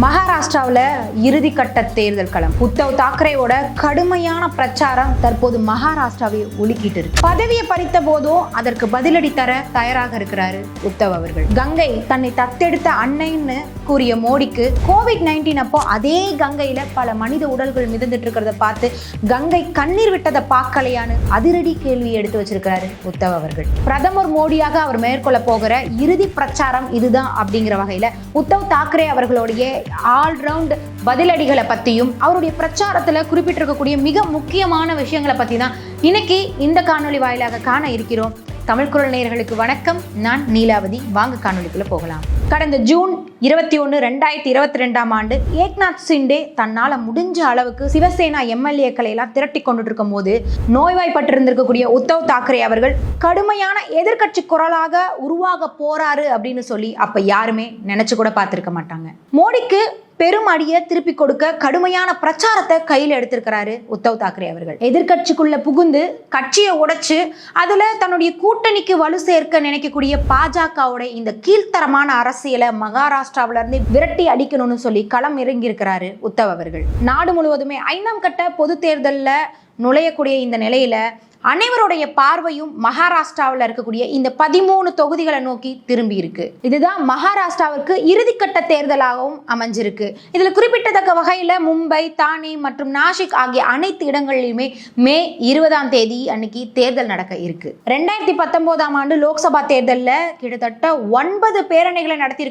மகாராஷ்டிராவில் இறுதிக்கட்ட தேர்தல் களம். உத்தவ் தாக்கரேவோட கடுமையான பிரச்சாரம் தற்போது மகாராஷ்டிராவை ஒழுக்கிட்டு இருக்கு. பதவியை பறித்த போதும் அதற்கு பதிலடி தர தயாராக இருக்கிறாரு உத்தவ் அவர்கள். கங்கை தன்னை தத்தெடுத்த அன்னைன்னு கூறிய மோடிக்கு கோவிட் நைன்டீன் அப்போ அதே கங்கையில பல மனித உடல்கள் மிதந்துட்டு இருக்கிறத பார்த்து கங்கை கண்ணீர் விட்டதை பார்க்கலையான்னு அதிரடி கேள்வி எடுத்து வச்சிருக்கிறாரு உத்தவ் அவர்கள். பிரதமர் மோடியாக அவர் மேற்கொள்ள போகிற இறுதி பிரச்சாரம் இதுதான் அப்படிங்கிற வகையில உத்தவ் தாக்கரே அவர்களுடைய ஆல்ரவுண்ட் பதிலடிகளை பற்றியும் அவருடைய பிரச்சாரத்தில் குறிப்பிட்டிருக்கக்கூடிய மிக முக்கியமான விஷயங்களை பற்றி தான் இன்னைக்கு இந்த காணொளி வாயிலாக காண இருக்கிறோம். தமிழ் குரல் நேயர்களுக்கு வணக்கம். நான் நீலாவதி. வாங்க காணொலிக்குள்ள போகலாம். கடந்த ஜூன் இருபத்தி ஒன்று ரெண்டாயிரத்தி இருபத்தி ரெண்டாம் ஆண்டு ஏக்நாத் சிண்டே தன்னால் முடிஞ்ச அளவுக்கு சிவசேனா எம்எல்ஏக்களை எல்லாம் திரட்டி கொண்டுட்டு இருக்கும் போது நோய்வாய்ப்பட்டிருந்திருக்கக்கூடிய உத்தவ் தாக்கரே அவர்கள் கடுமையான எதிர்க்கட்சி குரலாக உருவாக போறாரு அப்படின்னு சொல்லி அப்ப யாருமே நினைச்சு கூட பார்த்திருக்க மாட்டாங்க. மோடிக்கு பெரும் அடியை திருப்பி கொடுக்க கடுமையான பிரச்சாரத்தை கையில் எடுத்திருக்கிறாரு உத்தவ் தாக்கரே அவர்கள். எதிர்கட்சிக்குள்ள புகுந்து கட்சியை உடைச்சு அதுல தன்னுடைய கூட்டணிக்கு வலு சேர்க்க நினைக்கக்கூடிய பாஜகவுடைய இந்த கீழ்த்தரமான அரசியலை மகாராஷ்டிராவில இருந்து விரட்டி அடிக்கணும்னு சொல்லி களம் இறங்கி இருக்கிறாரு உத்தவ் அவர்கள். நாடு முழுவதுமே ஐந்தாம் கட்ட பொது தேர்தலில் நுழையக்கூடிய இந்த நிலையில அனைவருடைய பார்வையும் மகாராஷ்டிராவில் இருக்கக்கூடிய இந்த பதிமூணு தொகுதிகளை நோக்கி திரும்பி இருக்கு. இதுதான் மகாராஷ்டிராவிற்கு இறுதிக்கட்ட தேர்தலாகவும் அமைஞ்சிருக்கு. இதில் குறிப்பிட்டத்தக்க வகையில் மும்பை தானே மற்றும் நாசிக் ஆகிய அனைத்து இடங்களிலுமே மே இருபதாம் தேதி அன்னைக்கு தேர்தல் நடக்க இருக்கு. ரெண்டாயிரத்தி பத்தொன்பதாம் ஆண்டு லோக்சபா தேர்தலில் கிட்டத்தட்ட ஒன்பது பேரணிகளை நடத்தி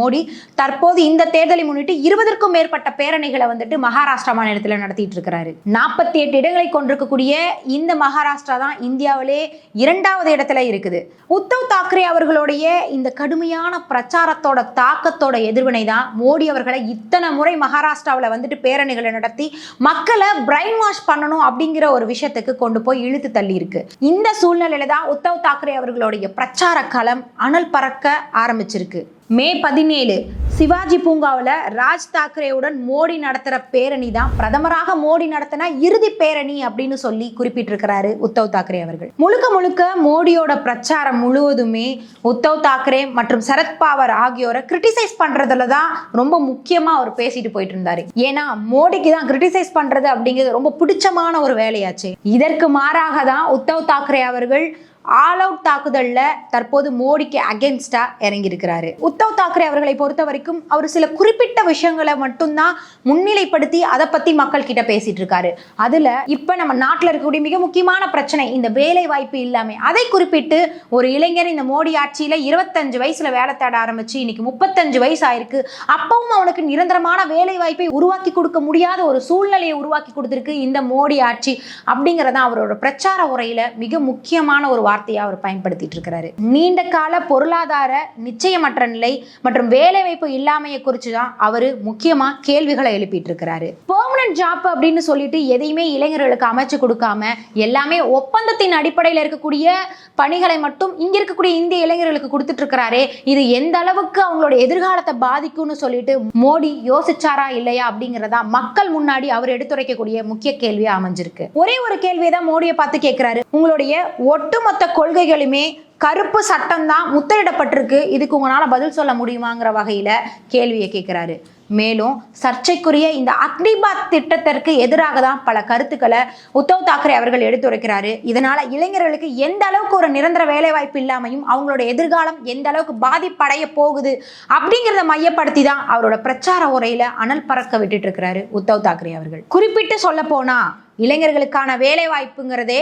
மோடி தற்போது இந்த தேர்தலை முன்னிட்டு இருபதற்கும் மேற்பட்ட பேரணிகளை வந்துட்டு மகாராஷ்டிரா மாநிலத்தில் நடத்திட்டு இருக்கிறாரு. நாற்பத்தி எட்டு இடங்களை கொண்டிருக்கக்கூடிய இந்த மகா மகாராஷ்டிரா தான் இந்தியாவிலே இரண்டாவது இடத்துல இருக்குது. உத்தவ் தாக்கரே அவர்களுடைய இந்த கடுமையான பிரச்சாரத்தோட தாக்கத்தோட எதிர்வினை தான் மோடி அவர்களை இத்தனை முறை மகாராஷ்டிராவில் வந்துட்டு பேரணிகளை நடத்தி மக்களை பிரைன் வாஷ் பண்ணணும் அப்படிங்கிற ஒரு விஷயத்துக்கு கொண்டு போய் இழுத்து தள்ளி இருக்கு இந்த சூழ்நிலையில தான் உத்தவ் தாக்கரே அவர்களுடைய பிரச்சார களம் அனல் பறக்க ஆரம்பிச்சிருக்கு. மே பதினேழு சிவாஜி பூங்காவில் ராஜ் தாக்கரேவுடன் மோடி நடத்துகிற பேரணி தான். பிரதமராக மோடி நடத்தின இறுதி பேரணி அப்படின்னு சொல்லி குறிப்பிட்டிருக்கிறாரு உத்தவ் தாக்கரே அவர்கள். முழுக்க முழுக்க மோடியோட பிரச்சாரம் முழுவதுமே உத்தவ் தாக்கரே மற்றும் சரத்பவார் ஆகியோரை கிரிட்டிசைஸ் பண்ணுறதுல தான் ரொம்ப முக்கியமாக அவர் பேசிட்டு போயிட்டு இருந்தார். ஏன்னா மோடிக்கு தான் கிரிட்டிசைஸ் பண்ணுறது அப்படிங்கிறது ரொம்ப பிடிச்சமான ஒரு வேலையாச்சு. இதற்கு மாறாக தான் உத்தவ் தாக்கரே அவர்கள் ஆல் அவுட் தாக்குதலில் தற்போது மோடிக்கு அகேன்ஸ்டா இறங்கியிருக்கிறாரு. உத்தவ் தாக்கரே அவர்களை பொறுத்த வரைக்கும் அவர் சில குறிப்பிட்ட விஷயங்களை மட்டும்தான் முன்னிலைப்படுத்தி அதை பற்றி மக்கள் கிட்ட பேசிட்டு இருக்காரு அதில் இப்போ நம்ம நாட்டில் இருக்கக்கூடிய மிக முக்கியமான பிரச்சனை இந்த வேலை வாய்ப்பு இல்லாமல் அதை குறிப்பிட்டு ஒரு இளைஞர் இந்த மோடி ஆட்சியில் இருபத்தஞ்சு வயசில் வேலை தேட ஆரம்பிச்சு இன்னைக்கு முப்பத்தஞ்சு வயசு ஆயிருக்கு அப்பவும் அவனுக்கு நிரந்தரமான வேலை வாய்ப்பை உருவாக்கி கொடுக்க முடியாத ஒரு சூழ்நிலையை உருவாக்கி கொடுத்துருக்கு இந்த மோடி ஆட்சி அப்படிங்கிறதான் அவரோட பிரச்சார உரையில் மிக முக்கியமான ஒரு வார்த்தையாக அவர் பயன்படுத்திட்டு இருக்கிறாரு நீண்ட கால பொருளாதார நிச்சயமற்ற நிலை மற்றும் வேலைவாய்ப்பு இல்லாமையை குறித்து தான் அவர் முக்கியமாக கேள்விகளை எழுப்பிட்டு இருக்கிறாரு பெர்மனன்ட் ஜாப் அப்படின்னு சொல்லிட்டு எதையுமே இளைஞர்களுக்கு அமைச்சு கொடுக்காம எல்லாமே ஒப்பந்தத்தின் அடிப்படையில் இருக்கக்கூடிய பணிகளை மட்டும் இங்கே இருக்கக்கூடிய இந்திய இளைஞர்களுக்கு கொடுத்துட்டு இருக்கிறாரே இது எந்த அளவுக்கு அவங்களோட எதிர்காலத்தை பாதிக்கும்னு சொல்லிட்டு மோடி யோசிச்சாரா இல்லையா அப்படிங்கிறதா மக்கள் முன்னாடி அவர் எடுத்துரைக்கக்கூடிய முக்கிய கேள்வியா அமைஞ்சிருக்கு. ஒரே ஒரு கேள்வியை தான் மோடியை பார்த்து கேட்கிறாரு உங்களுடைய ஒட்டுமொத்த கொள்கைகளுமே கருப்பு சட்டம் தான் முத்திரிடப்பட்டிருக்கு இதுக்கு உங்களால் பதில் சொல்ல முடியுமாங்கிற வகையில் கேள்வியை கேட்குறாரு மேலும் சர்ச்சைக்குரிய இந்த அக்னிபாத் திட்டத்திற்கு எதிராக தான் பல கருத்துக்களை உத்தவ் தாக்கரே அவர்கள் எடுத்துரைக்கிறாரு இதனால இளைஞர்களுக்கு எந்த அளவுக்கு ஒரு நிரந்தர வேலைவாய்ப்பு இல்லாமையும் அவங்களோட எதிர்காலம் எந்த அளவுக்கு பாதிப்படைய போகுது அப்படிங்கிறத மையப்படுத்தி தான் அவரோட பிரச்சார உரையில அனல் பறக்க விட்டுட்டு இருக்கிறாரு உத்தவ் தாக்கரே அவர்கள். குறிப்பிட்டு சொல்ல போனா இளைஞர்களுக்கான வேலை வாய்ப்புங்கிறதே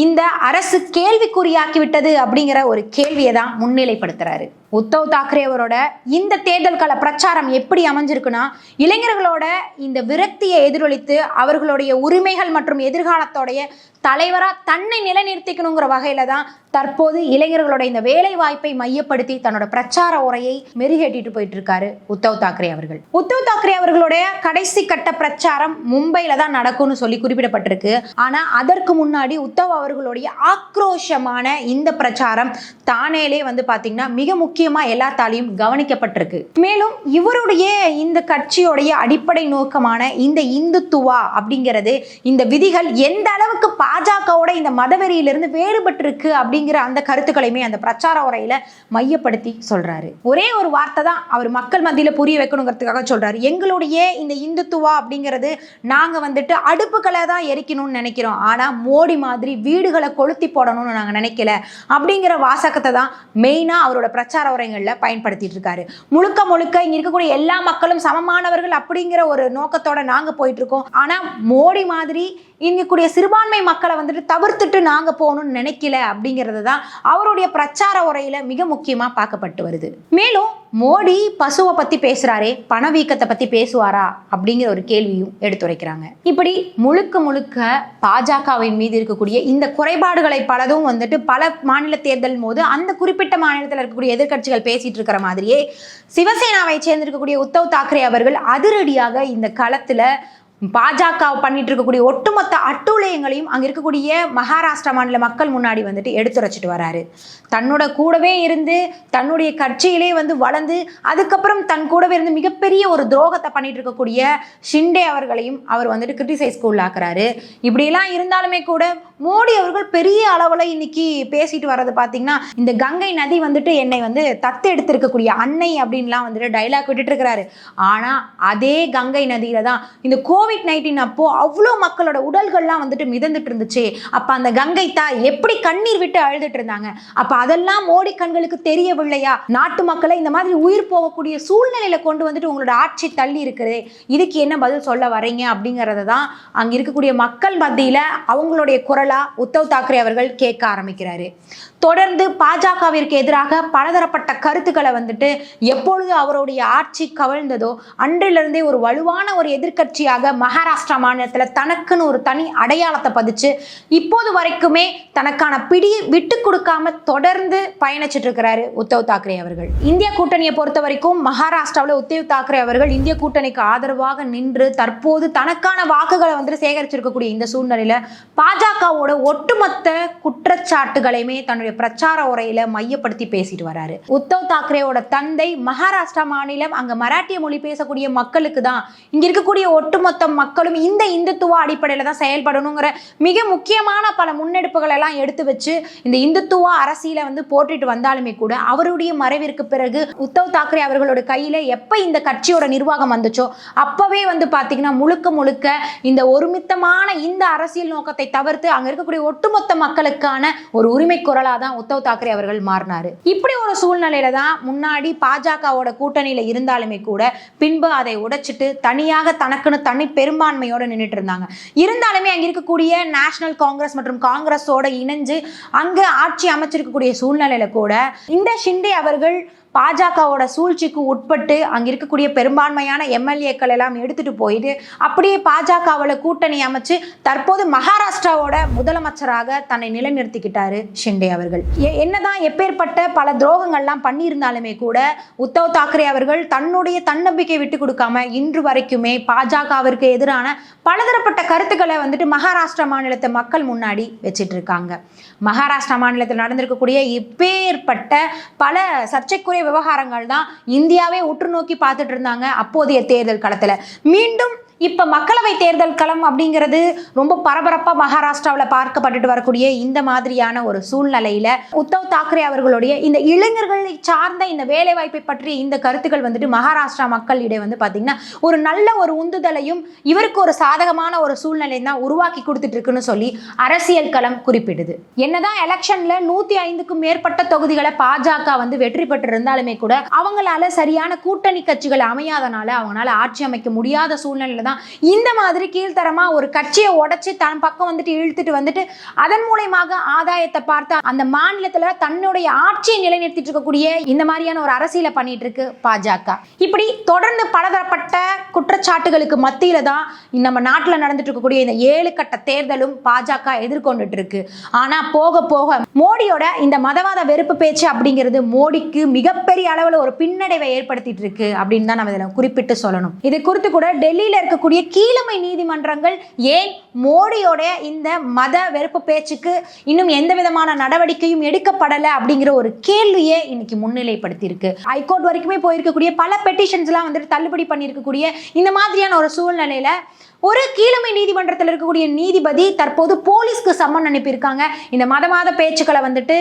இந்த அரசு கேள்விக்குறியாக்கி விட்டது அப்படிங்கிற ஒரு கேள்வியை தான் முன்னிலைப்படுத்துறாரு. உத்தவ் தாக்கரே அவரோட இந்த தேர்தல் கால பிரச்சாரம் எப்படி அமைஞ்சிருக்குன்னா இளைஞர்களோட இந்த விரக்தியை எதிரொலித்து அவர்களுடைய உரிமைகள் மற்றும் எதிர்காலத்தோடைய தலைவராக தன்னை நிலைநிறுத்திக்கணுங்கிற வகையில தான் தற்போது இளைஞர்களோட இந்த வேலை வாய்ப்பை மையப்படுத்தி தன்னோட பிரச்சார உரையை மெருகேட்டிட்டு போயிட்டு இருக்காரு உத்தவ் தாக்கரே அவர்கள். உத்தவ் தாக்கரே அவர்களுடைய கடைசி கட்ட பிரச்சாரம் மும்பையில தான் நடக்கும்னு சொல்லி குறிப்பிடப்பட்டிருக்கு. ஆனா அதற்கு முன்னாடி உத்தவ் அவர்களுடைய ஆக்ரோஷமான இந்த பிரச்சாரம் தானேலே வந்து பார்த்தீங்கன்னா மிக முக்கியமாக எல்லாத்தாலையும் கவனிக்கப்பட்டிருக்கு. மேலும் இவருடைய இந்த கட்சியோடைய அடிப்படை நோக்கமான இந்த இந்துத்துவா அப்படிங்கிறது இந்த விதிகள் எந்த அளவுக்கு பாஜகவோட இந்த மதவெறியிலிருந்து வேறுபட்டிருக்கு அப்படிங்கிற அந்த கருத்துக்களையுமே அந்த பிரச்சார உரையில மையப்படுத்தி சொல்றாரு. ஒரே ஒரு வார்த்தை தான் அவர் மக்கள் மத்தியில் புரிய வைக்கணுங்கிறதுக்காக சொல்றாரு. எங்களுடைய இந்த இந்துத்துவா அப்படிங்கிறது நாங்க வந்துட்டு அடுப்புகளை தான் எரிக்கணும்னு நினைக்கிறோம். ஆனா மோடி மாதிரி வீடுகளை கொளுத்தி போடணும்னு நாங்கள் நினைக்கல. அப்படிங்கிற வாசகத்தை தான் மெயினாக அவரோட பிரச்சார உரைகளில் பயன்படுத்திட்டு இருக்காரு. முழுக்க முழுக்க இங்கே இருக்கக்கூடிய எல்லா மக்களும் சமமானவர்கள் அப்படிங்கிற ஒரு நோக்கத்தோட நாங்கள் போயிட்டு இருக்கோம். ஆனால் மோடி மாதிரி இங்க கூடிய சிறுபான்மை மக்களை வந்துட்டு தவிர்த்துட்டு நாங்கள் போகணும்னு நினைக்கல அப்படிங்கிறது தான் அவருடைய பிரச்சார உரையில் மிக முக்கியமாக பார்க்கப்பட்டு வருது. மேலும் மோடி பசுவை பற்றி பேசுகிறாரே பணவீக்கத்தை பற்றி பேசுவாரா அப்படிங்கிற ஒரு கேள்வியும் எடுத்துரைக்கிறாங்க. இப்படி முழுக்க முழுக்க பாஜகவின் மீது இருக்கக்கூடிய இந்த குறைபாடுகளை பலதும் வந்துட்டு பல மாநில தேர்தல் போது அந்த குறிப்பிட்ட மாநிலத்தில் இருக்கக்கூடிய எதிர்க்கட்சிகள் பேசிட்டு இருக்கிற மாதிரியே சிவசேனாவை சேர்ந்திருக்கக்கூடிய உத்தவ் தாக்கரே அவர்கள் அதிரடியாக இந்த களத்தில் பாஜக பண்ணிட்டு இருக்கக்கூடிய ஒட்டுமொத்த அட்டூழியங்களையும் அங்கே இருக்கக்கூடிய மகாராஷ்டிரா மாநில மக்கள் முன்னாடி வந்துட்டு எடுத்துரைச்சிட்டு வராரு. தன்னோட கூடவே இருந்து தன்னுடைய கட்சியிலே வந்து வளர்ந்து அதுக்கப்புறம் தன் கூடவே இருந்து மிகப்பெரிய ஒரு துரோகத்தை பண்ணிட்டு இருக்கக்கூடிய ஷிண்டே அவர்களையும் அவர் வந்துட்டு கிரிட்டிசைஸ்க்கு உள்ளாக்குறாரு. இப்படியெல்லாம் இருந்தாலுமே கூட மோடி அவர்கள் பெரிய அளவில் இன்னைக்கு பேசிட்டு வர்றது பார்த்தீங்கன்னா இந்த கங்கை நதி வந்துட்டு என்னை வந்து தத்து எடுத்திருக்கக்கூடிய அன்னை அப்படின்லாம் வந்துட்டு டைலாக் விட்டுட்டு இருக்கிறாரு. ஆனால் அதே கங்கை நதியில தான் இந்த கோவில் கோவிட் நைன்டீன் அப்போ அவ்வளோ மக்களோட உடல்கள்லாம் வந்துட்டு மிதந்துட்டு இருந்துச்சு. அப்போ அந்த கங்கை தாய் எப்படி கண்ணீர் விட்டு அழுதுட்டு இருந்தாங்க? அப்போ அதெல்லாம் மோடி கண்களுக்கு தெரியவில்லையா? நாட்டு மக்களை இந்த மாதிரி உயிர் போகக்கூடிய சூழ்நிலையில கொண்டு வந்துட்டு உங்களோட ஆட்சி தள்ளி இருக்குது இதுக்கு என்ன பதில் சொல்ல வரீங்க அப்படிங்கிறத தான் அங்கே இருக்கக்கூடிய மக்கள் மத்தியில் அவங்களுடைய குரலாக உத்தவ் தாக்கரே அவர்கள் கேட்க ஆரம்பிக்கிறாரு. தொடர்ந்து பாஜகவிற்கு எதிராக பலதரப்பட்ட கருத்துக்களை வந்துட்டு எப்பொழுது அவருடைய ஆட்சி கவிழ்ந்ததோ அன்றிலிருந்தே ஒரு வலுவான ஒரு எதிர்க்கட்சியாக மகாராஷ்டிரா மாநிலத்தில் தனக்குன்னு ஒரு தனி அடையாளத்தை பதிச்சு இப்போது வரைக்குமே தனக்கான பிடியை விட்டு கொடுக்காம தொடர்ந்து பயணிச்சிட்டு இருக்கிறாரு உத்தவ் தாக்கரே அவர்கள். இந்திய கூட்டணியை பொறுத்த வரைக்கும் மகாராஷ்டிராவில் உத்தவ் தாக்கரே அவர்கள் இந்திய கூட்டணிக்கு ஆதரவாக நின்று தற்போது தனக்கான வாக்குகளை வந்துட்டு சேகரிச்சிருக்கக்கூடிய இந்த சூழ்நிலையில பாஜகவோட ஒட்டுமொத்த குற்றச்சாட்டுகளையுமே தன்னுடைய பிரச்சார உரையில மையப்படுத்தி பேசிட்டு வராரு. உத்தவ் தாக்கரேவோட தந்தை மகாராஷ்டிரா மாநிலம் அங்க மராட்டிய மொழி பேசக்கூடிய மக்களுக்கு தான் இங்க இருக்கக்கூடிய ஒட்டுமொத்த மக்களும் இந்த இந்துத்துவ அடிப்படையில தான் செயல்படணுங்கிற மிக முக்கியமான பல முன்னெடுப்புகள் எல்லாம் எடுத்து வச்சு இந்த இந்துத்துவ அரசியல வந்து போட்டுட்டு வந்தாலுமே கூட அவருடைய மறைவிற்கு பிறகு உத்தவ் தாக்கரே அவர்களோட கையில எப்ப இந்த கட்சியோட நிர்வாகம் வந்துச்சோ அப்பவே வந்து பாத்தீங்கன்னா முழுக்க முழுக்க இந்த ஒருமித்தமான இந்த அரசியல் நோக்கத்தை தவிர்த்து அங்க இருக்கக்கூடிய ஒட்டுமொத்த மக்களுக்கான ஒரு உரிமை குரலாக தான் உத்தவ் தாக்கரே அவர்கள் மாறினாரு. இப்படி ஒரு சூழ்நிலையில தான் முன்னாடி பாஜகவோட கூட்டணியில இருந்தாலுமே கூட பின்பு அதை உடைச்சிட்டு தனியாக தனக்குன்னு தனி பெரும்பான்மையோட நின்றுட்டு இருந்தாங்க. இருந்தாலுமே அங்க இருக்கக்கூடிய நேஷனல் காங்கிரஸ் மற்றும் காங்கிரஸோட இணைஞ்சு அங்க ஆட்சி அமைச்சிருக்கக்கூடிய சூழ்நிலையில கூட இந்த ஷிண்டே அவர்கள் பாஜகவோட சூழ்ச்சிக்கு உட்பட்டு அங்க இருக்கக்கூடிய பெரும்பான்மையான எம்எல்ஏக்கள் எல்லாம் எடுத்துட்டு போயிட்டு அப்படியே பாஜகவில் கூட்டணி அமைச்சு தற்போது மகாராஷ்டிராவோட முதலமைச்சராக தன்னை நிலைநிறுத்திக்கிட்டாரு ஷிண்டே அவர்கள். என்னதான் எப்பேற்பட்ட பல துரோகங்கள்லாம் பண்ணியிருந்தாலுமே கூட உத்தவ் தாக்கரே அவர்கள் தன்னுடைய தன்னம்பிக்கை விட்டு கொடுக்காம இன்று வரைக்குமே பாஜகவிற்கு எதிரான பலதரப்பட்ட கருத்துக்களை வந்துட்டு மகாராஷ்டிரா மாநிலத்தை மக்கள் முன்னாடி வச்சிட்டு இருக்காங்க மகாராஷ்டிரா மாநிலத்தில் நடந்திருக்கக்கூடிய இப்பேற்பட்ட பல சர்ச்சைக்குரிய விவகாரங்கள் தான் இந்தியாவே உற்று நோக்கி பார்த்துட்டு இருந்தாங்க அப்போதைய தேர்தல் களத்தில். மீண்டும் இப்ப மக்களவை தேர்தல் களம் அப்படிங்கிறது ரொம்ப பரபரப்பா மகாராஷ்டிராவில் பார்க்கப்பட்டுட்டு வரக்கூடிய இந்த மாதிரியான ஒரு சூழ்நிலையில உத்தவ் தாக்கரே அவர்களுடைய இந்த இளைஞர்களை சார்ந்த இந்த வேலை வாய்ப்பை பற்றிய இந்த கருத்துக்கள் வந்துட்டு மகாராஷ்டிரா மக்களிடையே வந்து பாத்தீங்கன்னா ஒரு நல்ல ஒரு உந்துதலையும் இவருக்கு ஒரு சாதகமான ஒரு சூழ்நிலையும் தான் உருவாக்கி கொடுத்துட்டு இருக்குன்னு சொல்லி அரசியல் களம் குறிப்பிடுது. என்னதான் எலெக்ஷன்ல நூத்தி ஐந்துக்கும் மேற்பட்ட தொகுதிகளை பாஜக வந்து வெற்றி பெற்று இருந்தாலுமே கூட அவங்களால சரியான கூட்டணி கட்சிகள் அமையாதனால அவங்களால ஆட்சி அமைக்க முடியாத சூழ்நிலையில தான் இந்த மாதிரி கீழ்த்தரமா ஒரு கட்சியை உடைச்சு தன் பக்கம் வந்துட்டு இழுத்துட்டு வந்துட்டு அதன் மூலயமாக ஆதாயத்தை பார்த்து அந்த மாநிலத்தில் தன்னுடைய ஆட்சியை நிலைநிறுத்திட்டு இருக்கக்கூடிய இந்த மாதிரியான ஒரு அரசியலை பண்ணிட்டு இருக்கு பாஜக. இப்படி தொடர்ந்து பலதரப்பட்ட குற்றச்சாட்டுகளுக்கு மத்தியில தான் நம்ம நாட்டில் நடந்துட்டு இருக்கக்கூடிய இந்த ஏழு கட்ட தேர்தலும் பாஜக எதிர்கொண்டுட்டு இருக்கு. ஆனா போக போக மோடியோட இந்த மதவாத வெறுப்பு பேச்சு அப்படிங்கிறது மோடிக்கு மிகப்பெரிய அளவுல ஒரு பின்னடைவை ஏற்படுத்திட்டு இருக்கு அப்படின்னு தான் நம்ம இதில் குறிப்பிட்டு சொல்லணும். இது குறித்து கூட டெல்லியில இருக்க இருக்கக்கூடிய கீழமை நீதிமன்றங்கள் ஏன் மோடியோட இந்த மத வெறுப்பு பேச்சுக்கு இன்னும் எந்த விதமான நடவடிக்கையும் எடுக்கப்படலை அப்படிங்கிற ஒரு கேள்வியே இன்னைக்கு முன்னிலைப்படுத்தியிருக்கு. ஹைகோர்ட் வரைக்குமே போயிருக்கக்கூடிய பல பெட்டிஷன்ஸ்லாம் வந்துட்டு தள்ளுபடி பண்ணியிருக்கக்கூடிய இந்த மாதிரியான ஒரு சூழ்நிலையில ஒரு கீழமை நீதிமன்றத்தில் இருக்கக்கூடிய நீதிபதி தற்போது போலீஸ்க்கு சம்மன் அனுப்பியிருக்காங்க. இந்த மத மாத பேச்சுக்களை வந்துட்டு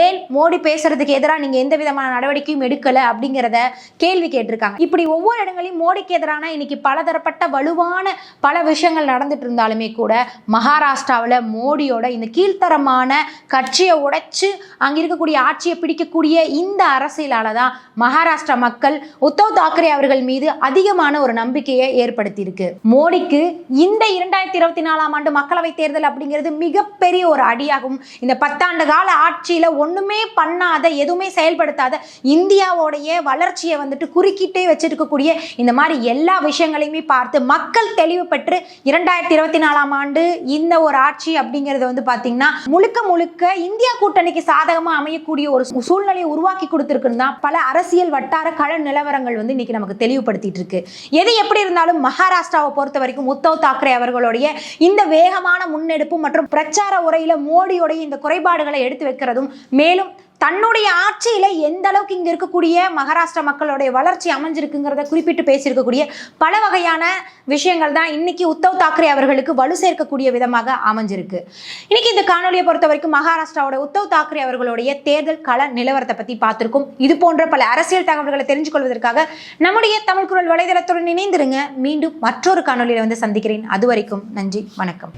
ஏன் மோடி பேசுறதுக்கு எதிராக நீங்க எந்த விதமான நடவடிக்கையும் எடுக்கல அப்படிங்கிறத கேள்வி கேட்டிருக்காங்க. இப்படி ஒவ்வொரு இடங்களையும் மோடிக்கு எதிரான இன்னைக்கு பலதரப்பட்ட வலுவான பல விஷயங்கள் நடந்துட்டு இருந்தாலுமே கூட மகாராஷ்டிராவில் மோடியோட இந்த கீழ்த்தரமான கட்சியை உடைச்சு அங்க இருக்கக்கூடிய ஆட்சியை பிடிக்கக்கூடிய இந்த அரசியலால தான் மகாராஷ்டிரா மக்கள் உத்தவ் தாக்கரே அவர்கள் மீது அதிகமான ஒரு நம்பிக்கையை ஏற்படுத்தியிருக்கு. மோடிக்கு இந்த இரண்டாயிரத்தி இருபத்தி நாலாம் ஆண்டு மக்களவை தேர்தல் அப்படிங்கிறது மிகப்பெரிய ஒரு அடியாகும். இந்த பத்தாண்டு கால ஆட்சியில ஒண்ணுமே பண்ணாத எதுவுமே செயல்படுத்தாத இந்தியாவோடைய வளர்ச்சியை வந்துட்டு குறுக்கிட்டே வச்சிருக்கக்கூடிய இந்த மாதிரி எல்லா விஷயங்களையுமே பார்த்து மக்கள் தெளிவு பெற்று இரண்டாயிரத்தி இருபத்தி நாலாம் ஆண்டு இந்த ஒரு ஆட்சி அப்படிங்கிறது வந்து பார்த்தீங்கன்னா முழுக்க முழுக்க இந்தியா கூட்டணிக்கு சாதகமா அமையக்கூடிய ஒரு சூழ்நிலையை உருவாக்கி கொடுத்துருக்குன்னு தான் பல அரசியல் வட்டார கள நிலவரங்கள் வந்து இன்னைக்கு நமக்கு தெளிவுபடுத்திட்டு இருக்கு. எது எப்படி இருந்தாலும் மகாராஷ்டிராவை பொறுத்த வரைக்கும் உத்தவ் தாக்கரே அவர்களுடைய இந்த வேகமான முன்னெடுப்பு மற்றும் பிரச்சார உரையில மோடியுடைய இந்த குறைபாடுகளை எடுத்து வைக்கிறதும் மேலும் தன்னுடைய ஆட்சியில் எந்த அளவுக்கு இங்கே இருக்கக்கூடிய மகாராஷ்டிரா மக்களுடைய வளர்ச்சி அமைஞ்சிருக்குங்கிறத குறிப்பிட்டு பேசியிருக்கக்கூடிய பல வகையான விஷயங்கள் தான் இன்னைக்கு உத்தவ் தாக்கரே அவர்களுக்கு வலு சேர்க்கக்கூடிய விதமாக அமைஞ்சிருக்கு. இன்னைக்கு இந்த காணொலியை பொறுத்த வரைக்கும் மகாராஷ்டிராவோட உத்தவ் தாக்கரே அவர்களுடைய தேர்தல் கள நிலவரத்தை பற்றி பார்த்துருக்கோம். இது போன்ற பல அரசியல் தகவல்களை தெரிஞ்சு கொள்வதற்காக நம்முடைய தமிழ் குரல் வலைதளத்துடன் இணைந்திருங்க. மீண்டும் மற்றொரு காணொலியில் வந்து சந்திக்கிறேன். அது வரைக்கும் நன்றி வணக்கம்.